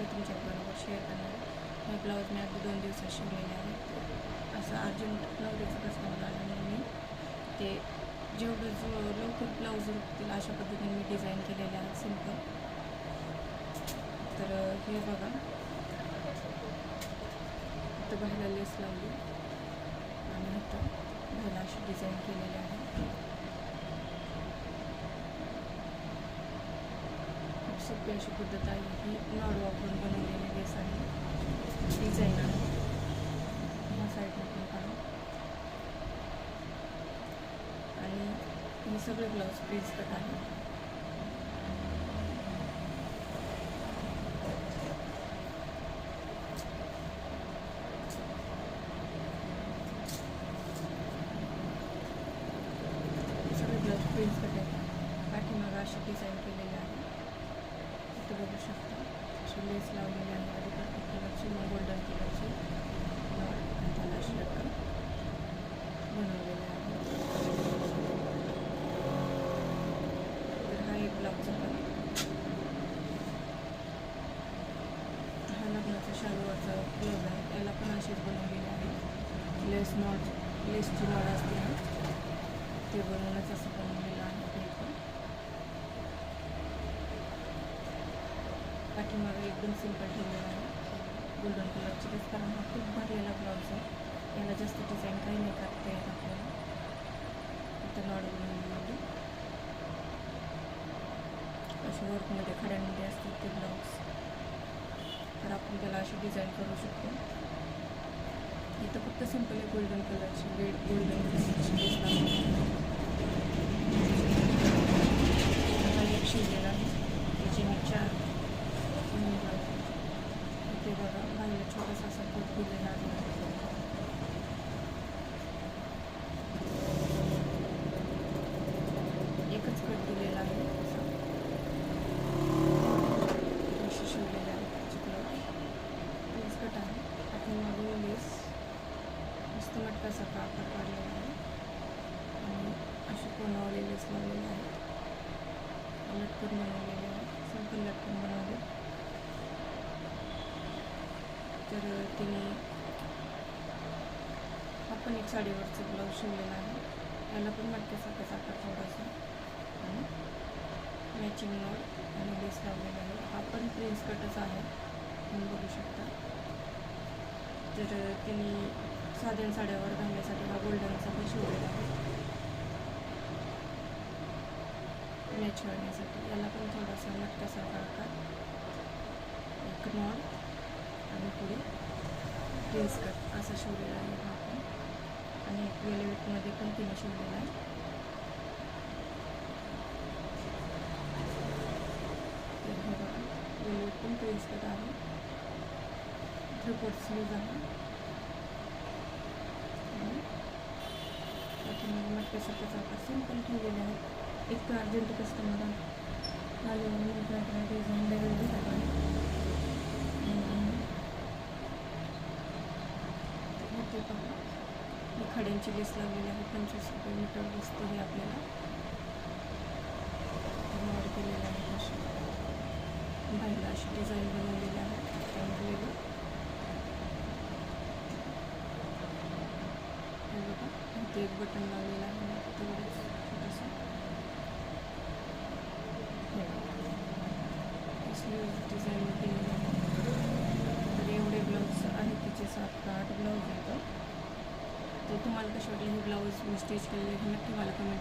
मी तुमच्याबरोबर शेअर करणार. आहे हे ब्लाऊज मी अगदी दोन दिवसात शिवलेले आहे. असं अर्जंट नवरीचं कस्टमर आलं मी. ते जेवढं जो लवकर ब्लाऊज रुपतील अशा पद्धतीने मी डिझाईन केलेले आहेत सिंपल तर हे बघा. आता बाहेर लेस लावली आणि इथं बाहेर अशी डिझाईन केलेली आहे खूप सोपी अशी पद्धत आहे. ही नॉड वापरून बनवलेली लेस आहे. डिझाईन आहे. ह्या साईडला पण काढा आणि हे सगळे ब्लाऊज प्रिन्स कट आहे. सगळे ब्लाऊज प्रिन्स कट आहे. पाठीमागं अशी डिझाईन केलेली आहे. इथं बघू शकता. अशी लेस लावलेली आहे. आधी प्रत्येक कलरची मग गोल्डन कलरची. त्याला अशी बनवलेली आहे. तर हा एक ब्लाऊज झाला हा लग्नाचा शालूवरचा ब्लाऊज आहे. त्याला पण अशीच बनवलेली आहे. लेस नॉट लेसची नॉड असते ते बनवण्याचं असं बनवलेलं आहे ते पण पाठीमागे एकदम सिंपल ठेवलेलं आहे. गोल्डन कलरची तेच कारण हा खूप भरलेला ब्लाऊज आहे. याला जास्त डिझाईन काही नाही करता येत आपल्याला. इथं नॉड बनवलेली असे वर्कमध्ये खड्यांमध्ये असतात ते ब्लाऊज तर आपण त्याला अशी डिझाईन करू शकतो. इथं फक्त सिंपल आहे गोल्डन कलरची रेड गोल्डन कलरची लेस लावलेली आता एक शिवलेला आहे त्याचे मी चार दोन्ही ब्लाऊज इथे बघा बाहेर छोटासा असा कट दिलेला आहे एकच कट दिलेला आहे असा. अशी शिवलेले आहे त्याचे ब्लाऊज प्लीज कट आहे पाठीमागून लेस मस्त मटकासारखा आकार काढलेला आहे? आणि असे कोणावलेलेच लावलेले आहेत लटकन बनवलेले आहे. सगळं लटकन बनवले. तर तिने हा पण एक साडीवरचं ब्लाऊज शिवलेला आहे. याला पण मटक्यासारखाच आकार थोडासा. आणि मॅचिंग नॉट आणि लेस लावलेला आहे. हा पण प्रिन्स कटच आहे. तुम्ही बघू शकता. तर तिने साध्या साड्यावर घालण्यासाठी हा गोल्डनचा पण शिवलेला आहे. मॅच करण्यासाठी. याला पण थोडासा मटकासारखा आकार एक नॉड आणि पुढे प्रिन्स कट असा शिवलेला आहे हा पण. आणि एक वेलवेटमध्ये पण तिने शिवलेला आहे. तर बघा वेलवेट पण प्रिन्स कट आहे. त्रिकोट स्लीज आहे आणि पाठीमागे मटक्यासारखाच आकार सिंपल ठेवलेले आहे एक तर अर्जंट कस्टमर आले म्हणून डिझाईन वेगळी ते पहा ही खड्यांची लिस्ट लावलेली आहे पंचवीस रुपये मीटर दिसते हे आपल्याला. ऑर्डर केलेलं आहे. अशी बाहेरला अशी डिझाईन बनवलेली आहे. त्यामध्ये हे बघा इथे एक बटन लावलेलं आहे तेवढंच छोटंसं. डिझाईन केलेली आहे तर एवढे ब्लाऊज आहेत तिचे सात का आठ ब्लाऊज येतं तर तुम्हाला कसे वाटले हे ब्लाऊज मी स्टिच केलेले हे नक्की मला कमेंट